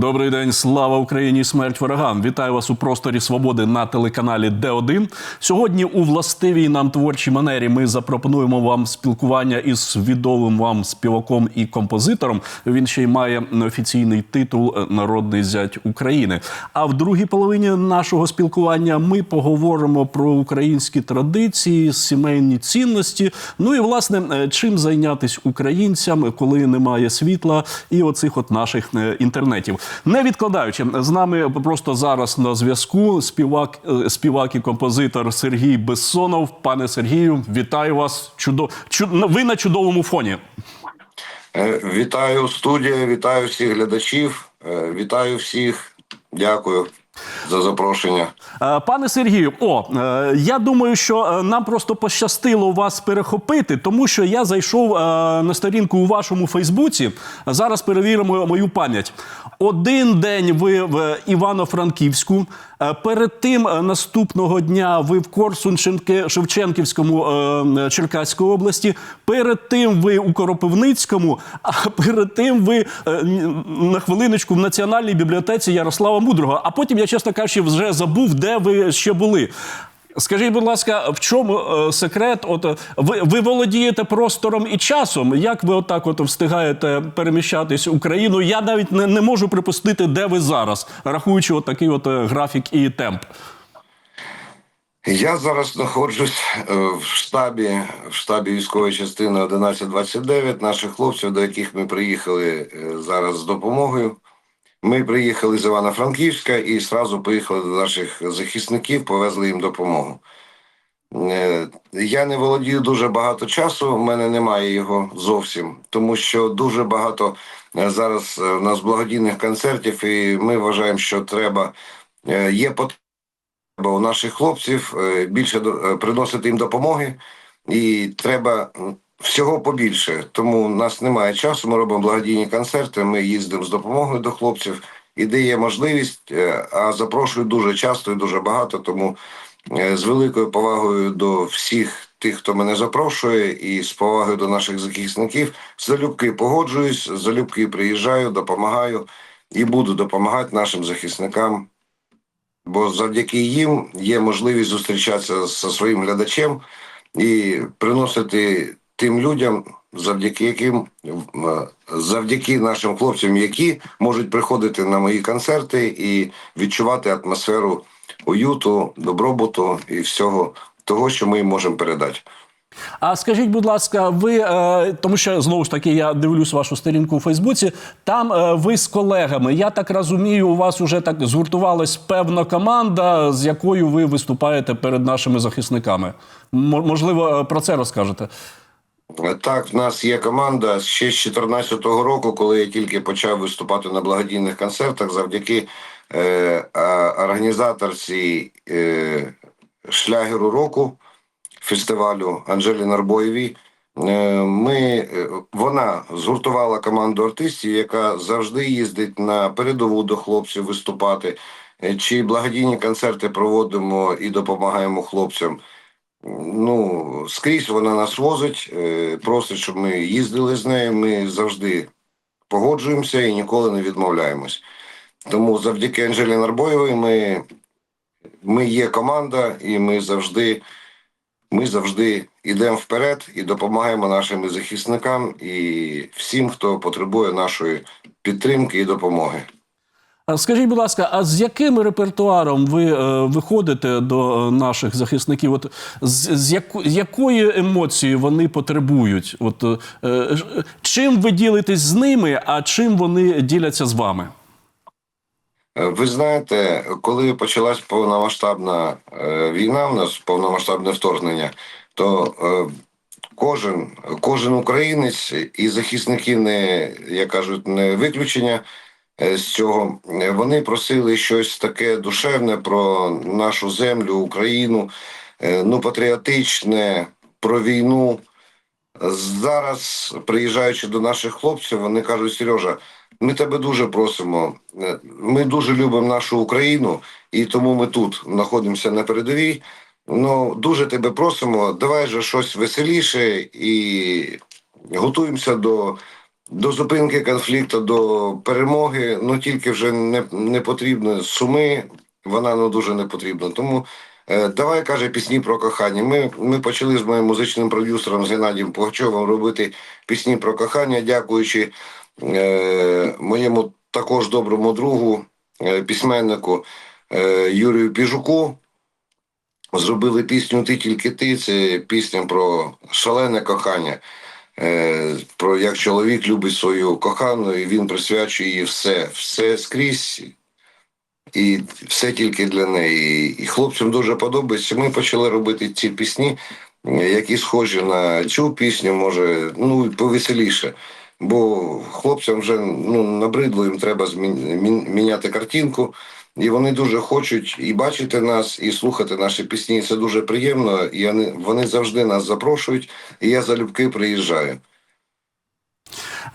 Добрий день, слава Україні! Смерть ворогам! Вітаю вас у просторі свободи на телеканалі Д1. Сьогодні у властивій нам творчій манері ми запропонуємо вам спілкування із відомим вам співаком і композитором. Він ще й має неофіційний титул е, Народний зять України. А в другій половині нашого спілкування ми поговоримо про українські традиції, сімейні цінності. Ну і власне е, чим зайнятись українцям, коли немає світла і оцих от наших е, інтернетів. Не відкладаючи з нами просто зараз на зв'язку співак, е, співак і композитор Сергій Бессонов. Пане Сергію, вітаю вас. Чудо... Чуд... Ви на чудовому фоні. Е, Вітаю студія, вітаю всіх глядачів, е, вітаю всіх. Дякую за запрошення. Е, Пане Сергію, о, е, я думаю, що е, нам просто пощастило вас перехопити, тому що я зайшов на сторінку у вашому Фейсбуці. Зараз перевіримо мою пам'ять. Один день ви в Івано-Франківську. Е, Перед тим е, наступного дня ви в Корсун-Шевченківському е, Черкаської області. Перед тим ви у Коропивницькому, а перед тим ви на хвилиночку в Національній бібліотеці Ярослава Мудрого. А потім я, чесно кажучи, вже забув, де ви ще були. Скажіть, будь ласка, в чому е, секрет? От е, ви, ви володієте простором і часом. Як ви отак от встигаєте переміщатись Україною? Я навіть не, не можу припустити, де ви зараз, рахуючи от такий от е, графік і темп. Я зараз знаходжусь в штабі, в штабі військової частини 1129 наших хлопців, до яких ми приїхали зараз з допомогою. Ми приїхали з Івано-Франківська і одразу поїхали до наших захисників, повезли їм допомогу. Е, Я не володію дуже багато часу, в мене немає його зовсім, тому що дуже багато е, зараз е, в нас благодійних концертів, і ми вважаємо, що треба е, є потреба у наших хлопців е, більше е, приносити їм допомоги, і треба всього побільше. Тому в нас немає часу. Ми робимо благодійні концерти. Ми їздимо з допомогою до хлопців, і де є можливість, е, а запрошую дуже часто і дуже багато. Тому е, з великою повагою до всіх тих, хто мене запрошує, і з повагою до наших захисників, залюбки погоджуюсь, залюбки приїжджаю, допомагаю і буду допомагати нашим захисникам бо завдяки їм є можливість зустрічатися зі своїм глядачем і приносити тим людям, завдяки яким е, завдяки нашим хлопцям, які можуть приходити на мої концерти і відчувати атмосферу уюту, добробуту і всього того, що ми їм можемо передати. А скажіть, будь ласка, ви е, тому що знову ж таки я дивлюсь вашу сторінку у Фейсбуці. Там е, ви з колегами. Я так розумію, у вас уже так згуртувалась певна команда, з якою ви виступаєте перед нашими захисниками. Можливо, про це розкажете. Так, в нас є команда ще з 2014 року, коли я тільки почав виступати на благодійних концертах, завдяки е, організаторці е, шлягеру року фестивалю Анжелі Нарбоєвій. Е, Ми, е, вона згуртувала команду артистів, яка завжди їздить на передову до хлопців виступати. Е, Чи благодійні концерти проводимо і допомагаємо хлопцям. Ну, скрізь вона нас возить, е, просить, щоб ми їздили з нею. Ми завжди погоджуємося і ніколи не відмовляємось. Тому завдяки Анжелі Нарбоєвій ми, ми є команда, і ми завжди, ми завжди йдемо вперед і допомагаємо нашим захисникам і всім, хто потребує нашої підтримки і допомоги. Скажіть, будь ласка, а з яким репертуаром ви е, виходите до е, наших захисників? От з, з яко, якої емоції вони потребують? От е, чим ви ділитесь з ними, а чим вони діляться з вами? Е, Ви знаєте, коли почалась повномасштабна війна, в нас повномасштабне вторгнення, то кожен, кожен українець і захисники не, як кажуть, не виключення з цього. Е, Вони просили щось таке душевне про нашу землю, Україну, е, ну патріотичне, про війну. Зараз, приїжджаючи до наших хлопців, вони кажуть: Сережа, ми тебе дуже просимо. Е, Ми дуже любимо нашу Україну, і тому ми тут знаходимося на передовій. Ну дуже тебе просимо, давай же щось веселіше і готуємося до до зупинки конфлікту, до перемоги, ну тільки вже не, не потрібно суми, вона ну дуже не потрібна. Тому е, давай каже пісні про кохання. Ми, ми почали з моїм музичним продюсером з Геннадієм Пугачовим робити пісні про кохання, дякуючи е, моєму також доброму другу, е, письменнику е, Юрію Піжуку. Зробили пісню Ти тільки ти. Це пісня про шалене кохання. Е, про як чоловік любить свою кохану, і він присвячує їй все, все скрізь, і все тільки для неї. І хлопцям дуже подобається. Ми почали робити ці пісні, які схожі на цю пісню, може, ну повеселіше. Бо хлопцям вже ну, набридло, їм треба міняти картинку. І вони дуже хочуть і бачити нас, і слухати наші пісні. Це дуже приємно. І вони, завжди нас запрошують, і я залюбки приїжджаю.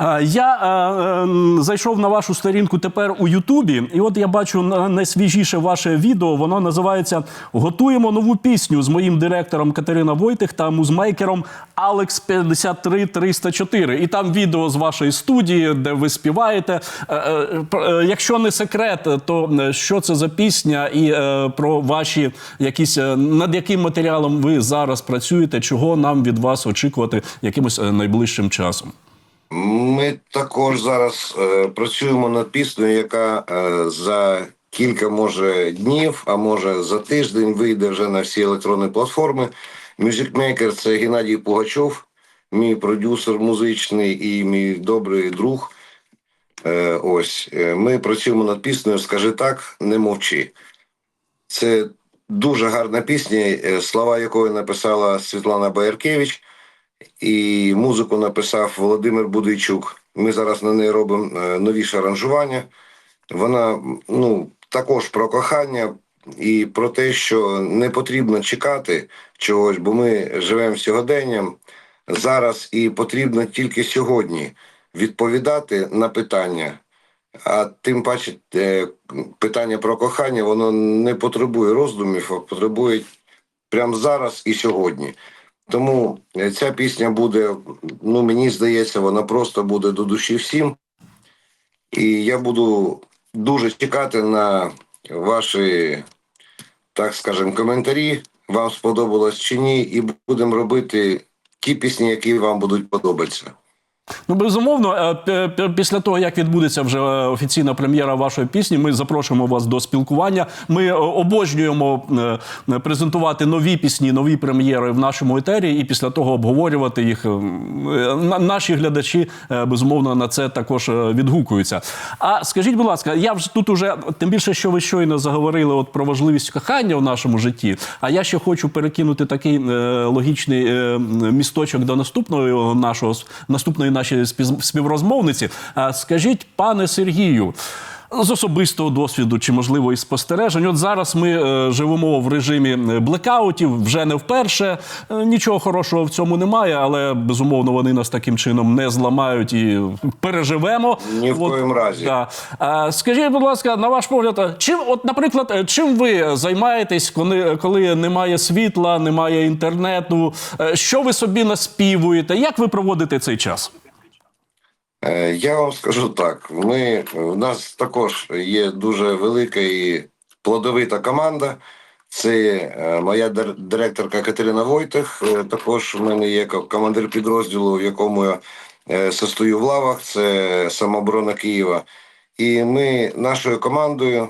Е, Я е, м, зайшов на вашу сторінку тепер у Ютубі, і от я бачу на- найсвіжіше ваше відео. Воно називається Готуємо нову пісню з моїм директором Катерина Войтих та музмейкером Алекс 53304. І там відео з вашої студії, де ви співаєте. Е, Якщо не секрет, то що це за пісня, і про ваші якісь над яким матеріалом ви зараз працюєте, чого нам від вас очікувати якимось найближчим часом? Ми також зараз е, працюємо над піснею, яка е, за кілька може днів, а може за тиждень вийде вже на всі електронні платформи. Maker – це Геннадій Пугачов, мій продюсер музичний і мій добрий друг. Е, ось е, ми працюємо над піснею Скажи так, не мовчи. Це дуже гарна пісня, е, слова якої написала Світлана Бояркевич і музику написав Володимир Будийчук. Ми зараз на неї робимо е, новіше аранжування. Вона ну, також про кохання і про те, що не потрібно чекати чогось, бо ми живемо сьогоденням зараз і потрібно тільки сьогодні відповідати на питання. А тим паче е, питання про кохання воно не потребує роздумів, а потребує прямо зараз і сьогодні. Тому е, ця пісня буде, ну мені здається, вона просто буде до душі всім. І я буду дуже чекати на ваші, так скажемо, коментарі. Вам сподобалось чи ні, і будемо робити ті пісні, які вам будуть подобатися. Ну, безумовно, е, після того, як відбудеться вже е, офіційна прем'єра вашої пісні, ми запрошуємо вас до спілкування. Ми е, обожнюємо презентувати нові пісні, нові прем'єри в нашому етері, і після того обговорювати їх. Наші глядачі безумовно на це також відгукуються. А скажіть, будь ласка, я вже тут уже тим більше, що ви щойно заговорили от про важливість кохання в нашому житті. А я ще хочу перекинути такий логічний місточок до наступного нашого наступної спів- співрозмовниці. Скажіть, пане Сергію. З особистого досвіду чи можливо із спостережень. От зараз ми е, живемо в режимі е, блекаутів вже не вперше. Е, нічого хорошого в цьому немає, але безумовно вони нас таким чином не зламають і переживемо. Ні в коїм разі. да. А, скажіть, будь ласка, на ваш погляд, чим, от, наприклад, е, чим ви займаєтесь, коли, коли немає світла, немає інтернету? Е, Що ви собі наспівуєте? Як ви проводите цей час? Е, Я вам скажу так: ми у нас також є дуже велика і плодовита команда. Це е, моя директорка Катерина Войтих. е, Також в мене є командир підрозділу, в якому я состою в лавах. Це самооборона Києва. І ми нашою командою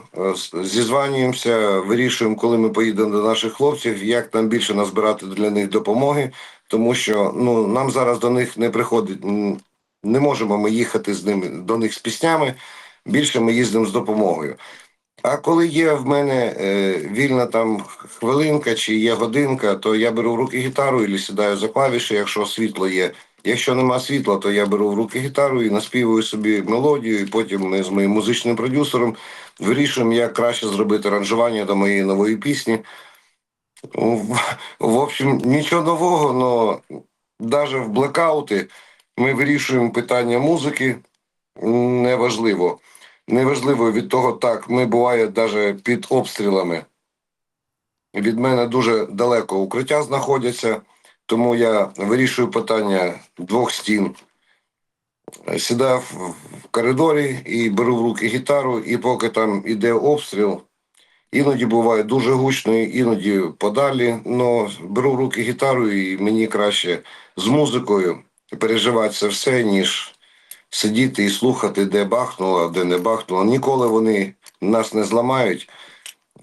зізванюємося, вирішуємо, коли ми поїдемо до наших хлопців, як нам більше назбирати для них допомоги, тому що ну нам зараз до них не приходить. Не можемо ми їхати з ними до них з піснями. Більше ми їздимо з допомогою. А коли є в мене е, вільна там хвилинка чи є годинка, то я беру в руки гітару і сідаю за клавіші, якщо світло є. Якщо нема світла, то я беру в руки гітару і наспівую собі мелодію, і потім ми з моїм музичним продюсером вирішуємо, як краще зробити аранжування до моєї нової пісні. В, в общем, нічого нового, але навіть в блекаути ми вирішуємо питання музики. Неважливо. Неважливо від того, так, ми буває навіть під обстрілами. Від мене дуже далеко укриття знаходяться, тому я вирішую питання двох стін. сідаю в в коридорі і беру в руки гітару, і поки там іде обстріл, іноді буває дуже гучно, іноді подалі. але беру в руки гітару, і мені краще з музикою переживати це все, ніж сидіти і слухати, де бахнуло, де не бахнуло. Ніколи вони нас не зламають.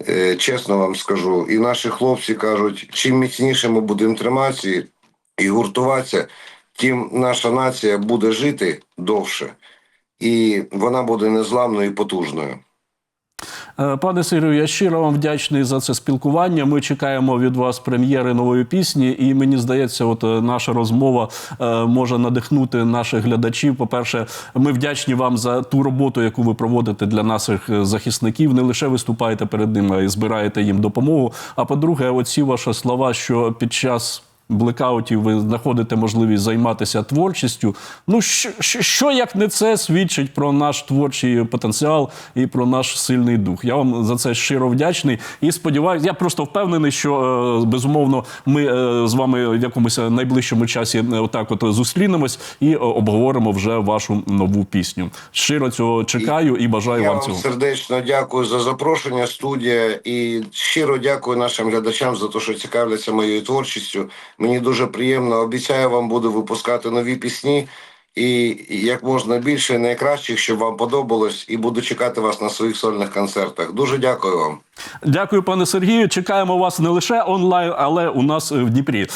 Е, Чесно вам скажу, і наші хлопці кажуть, чим міцніше ми будемо триматися і гуртуватися, тим наша нація буде жити довше, і вона буде незламною і потужною. Е, Пане Сергію, я щиро вам вдячний за це спілкування. Ми чекаємо від вас прем'єри нової пісні, і мені здається, от е, наша розмова е, може надихнути наших глядачів. По-перше, ми вдячні вам за ту роботу, яку ви проводите для наших захисників. Не лише виступаєте перед ними, й збираєте їм допомогу. А по-друге, оці ваші слова, що під час. Блекаутів ви знаходите можливість займатися творчістю. Ну що, що, що як не це свідчить про наш творчий потенціал і про наш сильний дух. Я вам за це щиро вдячний і сподіваюся, я просто впевнений, що е, безумовно ми е, з вами в якомусь найближчому часі е, отак от зустрінемось і обговоримо вже вашу нову пісню. Щиро цього чекаю і бажаю Я вам вам цього. сердечно дякую за запрошення, студія, і щиро дякую нашим глядачам за те, що цікавляться моєю творчістю. Мені дуже приємно. Обіцяю, вам буду випускати нові пісні. І як можна більше найкращих, щоб вам подобалось, і буду чекати вас на своїх сольних концертах. Дуже дякую вам. Дякую, пане Сергію. Чекаємо вас не лише онлайн, але у нас в Дніпрі.